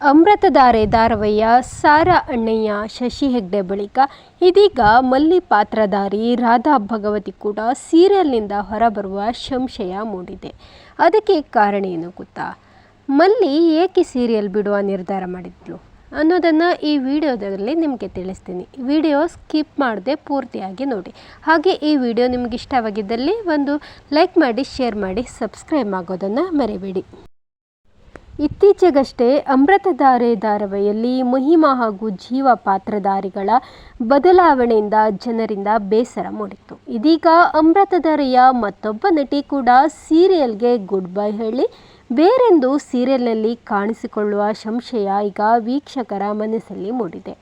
ಅಮೃತಧಾರೆ ಧಾರಾವಾಹಿಯ ಸಾರಾ ಅಣ್ಣಯ್ಯ, ಶಶಿ ಹೆಗ್ಡೆ ಬಳಿಕ ಇದೀಗ ಮಲ್ಲಿ ಪಾತ್ರಧಾರಿ ರಾಧಾ ಭಗವತಿ ಕೂಡ ಸೀರಿಯಲ್ನಿಂದ ಹೊರಬರುವ ಸಂಶಯ ಮೂಡಿದೆ. ಅದಕ್ಕೆ ಕಾರಣ ಏನು ಗೊತ್ತಾ? ಮಲ್ಲಿ ಏಕೆ ಸೀರಿಯಲ್ ಬಿಡುವ ನಿರ್ಧಾರ ಮಾಡಿದ್ಲು? ಅನ್ನೋದನ್ನು ಈ ವಿಡಿಯೋದಲ್ಲಿ ನಿಮಗೆ ತಿಳಿಸ್ತೀನಿ. ವಿಡಿಯೋ ಸ್ಕಿಪ್ ಮಾಡದೆ ಪೂರ್ತಿಯಾಗಿ ನೋಡಿ. ಹಾಗೆ ಈ ವಿಡಿಯೋ ನಿಮ್ಗೆ ಇಷ್ಟವಾಗಿದ್ದಲ್ಲಿ ಒಂದು ಲೈಕ್ ಮಾಡಿ, ಶೇರ್ ಮಾಡಿ, ಸಬ್ಸ್ಕ್ರೈಬ್ ಆಗೋದನ್ನು ಮರಿಬೇಡಿ. ಇತ್ತೀಚೆಗಷ್ಟೇ ಅಮೃತಧಾರೆ ಧಾರಾವಾಹಿಯಲ್ಲಿ ಮಹಿಮಾ ಹಾಗೂ ಜೀವ ಪಾತ್ರಧಾರಿಗಳ ಬದಲಾವಣೆಯಿಂದ ಜನರಿಂದ ಬೇಸರ ಮೂಡಿತ್ತು. ಇದೀಗ ಅಮೃತಧಾರೆಯ ಮತ್ತೊಬ್ಬ ನಟಿ ಕೂಡ ಸೀರಿಯಲ್ಗೆ ಗುಡ್ ಬೈ ಹೇಳಿ, ಬೇರೆಂದು ಸೀರಿಯಲ್ನಲ್ಲಿ ಕಾಣಿಸಿಕೊಳ್ಳುವ ಸಂಶಯ ಈಗ ವೀಕ್ಷಕರ ಮನಸ್ಸಲ್ಲಿ ಮೂಡಿದೆ.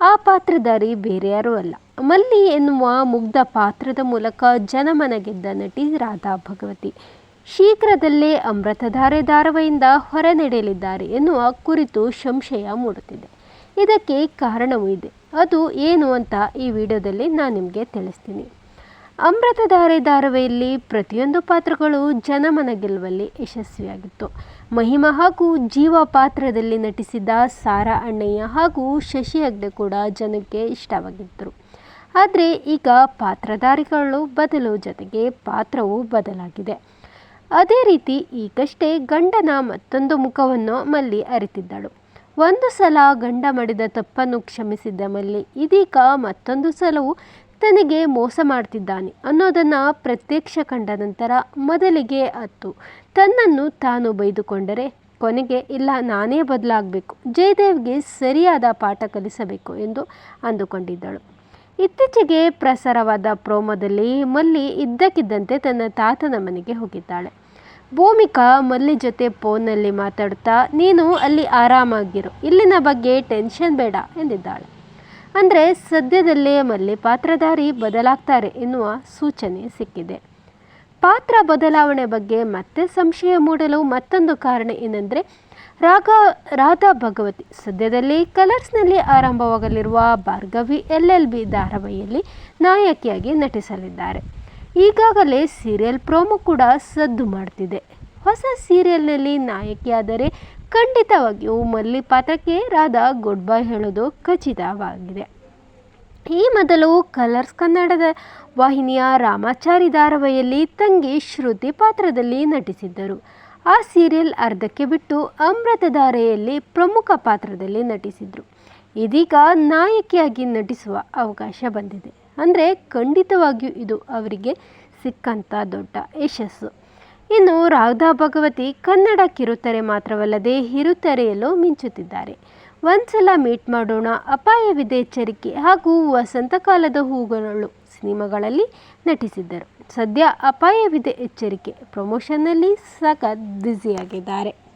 ಆ ಪಾತ್ರಧಾರಿ ಬೇರೆ ಯಾರೂ ಅಲ್ಲ. ಮಲ್ಲಿ ಎನ್ನುವ ಮುಗ್ಧ ಪಾತ್ರದ ಮೂಲಕ ಜನಮನ ಗೆದ್ದ ನಟಿ ರಾಧಾ ಭಗವತಿ. ಶೀಘ್ರದಲ್ಲೇ ಅಮೃತಧಾರೆ ಧಾರವೆಯಿಂದ ಹೊರ ನಡೆಯಲಿದ್ದಾರೆ ಎನ್ನುವ ಕುರಿತು ಸಂಶಯ ಮೂಡುತ್ತಿದೆ. ಇದಕ್ಕೆ ಕಾರಣವೂ ಇದೆ. ಅದು ಏನು ಅಂತ ಈ ವಿಡಿಯೋದಲ್ಲಿ ನಾನು ನಿಮಗೆ ತಿಳಿಸ್ತೀನಿ. ಅಮೃತಧಾರೆ ಧಾರವೆಯಲ್ಲಿ ಪ್ರತಿಯೊಂದು ಪಾತ್ರಗಳು ಜನಮನ ಗೆಲ್ಲುವಲ್ಲಿ ಯಶಸ್ವಿಯಾಗಿತ್ತು. ಮಹಿಮಾ ಹಾಗೂ ಜೀವ ಪಾತ್ರದಲ್ಲಿ ನಟಿಸಿದ ಸಾರಾ ಅಣ್ಣಯ್ಯ ಹಾಗೂ ಶಶಿ ಹೆಗ್ಡೆ ಕೂಡ ಜನಕ್ಕೆ ಇಷ್ಟವಾಗಿದ್ದರು ಆದರೆ ಈಗ ಪಾತ್ರಧಾರಿಗಳು ಬದಲು ಜೊತೆಗೆ ಪಾತ್ರವೂ ಬದಲಾಗಿದೆ. ಅದೇ ರೀತಿ ಈಗಷ್ಟೇ ಗಂಡನ ಮತ್ತೊಂದು ಮುಖವನ್ನು ಮಲ್ಲಿ ಅರಿತಿದ್ದಳು. ಒಂದು ಸಲ ಗಂಡ ಮಾಡಿದ ತಪ್ಪನ್ನು ಕ್ಷಮಿಸಿದ್ದ ಮಲ್ಲಿ, ಇದೀಗ ಮತ್ತೊಂದು ಸಲವೂ ತನಗೆ ಮೋಸ ಮಾಡ್ತಿದ್ದಾನೆ ಅನ್ನೋದನ್ನು ಪ್ರತ್ಯಕ್ಷ ಕಂಡ ನಂತರ ಮೊದಲಿಗೆ ಅತ್ತು. ತನ್ನನ್ನು ತಾನು ಬೈದುಕೊಂಡರೆ ಕೊನೆಗೆ, ಇಲ್ಲ, ನಾನೇ ಬದಲಾಗಬೇಕು, ಜಯದೇವ್ಗೆ ಸರಿಯಾದ ಪಾಠ ಕಲಿಸಬೇಕು ಎಂದು ಅಂದುಕೊಂಡಿದ್ದಳು. ಇತ್ತೀಚೆಗೆ ಪ್ರಸಾರವಾದ ಪ್ರೋಮೋದಲ್ಲಿ ಮಲ್ಲಿ ಇದ್ದಕ್ಕಿದ್ದಂತೆ ತನ್ನ ತಾತನ ಮನೆಗೆ ಹೋಗಿದ್ದಾಳೆ. ಭೂಮಿಕಾ ಮಲ್ಲಿ ಜೊತೆ ಫೋನ್ನಲ್ಲಿ ಮಾತಾಡ್ತಾ, ನೀನು ಅಲ್ಲಿ ಆರಾಮಾಗಿರು, ಇಲ್ಲಿನ ಬಗ್ಗೆ ಟೆನ್ಷನ್ ಬೇಡ, ಎಂದಿದ್ದಾಳೆ. ಅಂದರೆ ಸದ್ಯದಲ್ಲೇ ಮಲ್ಲಿ ಪಾತ್ರಧಾರಿ ಬದಲಾಗ್ತಾರೆ ಎನ್ನುವ ಸೂಚನೆ ಸಿಕ್ಕಿದೆ. ಪಾತ್ರ ಬದಲಾವಣೆ ಬಗ್ಗೆ ಮತ್ತೆ ಸಂಶಯ ಮೂಡಲು ಮತ್ತೊಂದು ಕಾರಣ ಏನೆಂದರೆ, ರಾಗ, ರಾಧಾ ಭಗವತಿ ಸದ್ಯದಲ್ಲಿ ಕಲರ್ಸ್ನಲ್ಲಿ ಆರಂಭವಾಗಲಿರುವ ಭಾರ್ಗವಿ ಎಲ್ ಎಲ್ ಬಿ ಧಾರಾವಾಹಿಯಲ್ಲಿ ನಾಯಕಿಯಾಗಿ ನಟಿಸಲಿದ್ದಾರೆ. ಈಗಾಗಲೇ ಸೀರಿಯಲ್ ಪ್ರೋಮೋ ಕೂಡ ಸದ್ದು ಮಾಡ್ತಿದೆ. ಹೊಸ ಸೀರಿಯಲ್ನಲ್ಲಿ ನಾಯಕಿಯಾದರೆ ಖಂಡಿತವಾಗಿಯೂ ಮಲ್ಲಿ ಪಾತ್ರಕ್ಕೆ ರಾಧಾ ಗುಡ್ ಬೈ ಹೇಳೋದು ಖಚಿತವಾಗಿದೆ. ಈ ಮೊದಲು ಕಲರ್ಸ್ ಕನ್ನಡದ ವಾಹಿನಿಯ ರಾಮಾಚಾರಿ ಧಾರಾವಾಹಿಯಲ್ಲಿ ತಂಗಿ ಶ್ರುತಿ ಪಾತ್ರದಲ್ಲಿ ನಟಿಸಿದ್ದರು. ಆ ಸೀರಿಯಲ್ ಅರ್ಧಕ್ಕೆ ಬಿಟ್ಟು ಅಮೃತಧಾರೆಯಲ್ಲಿ ಪ್ರಮುಖ ಪಾತ್ರದಲ್ಲಿ ನಟಿಸಿದರು. ಇದೀಗ ನಾಯಕಿಯಾಗಿ ನಟಿಸುವ ಅವಕಾಶ ಬಂದಿದೆ. ಅಂದರೆ ಖಂಡಿತವಾಗಿಯೂ ಇದು ಅವರಿಗೆ ಸಿಕ್ಕಂಥ ದೊಡ್ಡ ಯಶಸ್ಸು. ಇನ್ನು ರಾಧಾ ಭಗವತಿ ಕನ್ನಡ ಕಿರುತೆರೆ ಮಾತ್ರವಲ್ಲದೆ ಹಿರುತೆರೆಯಲ್ಲೂ ಮಿಂಚುತ್ತಿದ್ದಾರೆ. ಒಂದ್ಸಲ ಮೀಟ್ ಮಾಡೋಣ, ಅಪಾಯವಿದೆ ಎಚ್ಚರಿಕೆ ಹಾಗೂ ವಸಂತಕಾಲದ ಹೂಗಳು ಸಿನಿಮಾಗಳಲ್ಲಿ ನಟಿಸಿದ್ದರು. ಸದ್ಯ ಅಪಾಯವಿದೆ ಎಚ್ಚರಿಕೆ. ಪ್ರಮೋಷನ್ನಲ್ಲಿ ಸಖತ್ ಬ್ಯುಸಿಯಾಗಿದ್ದಾರೆ.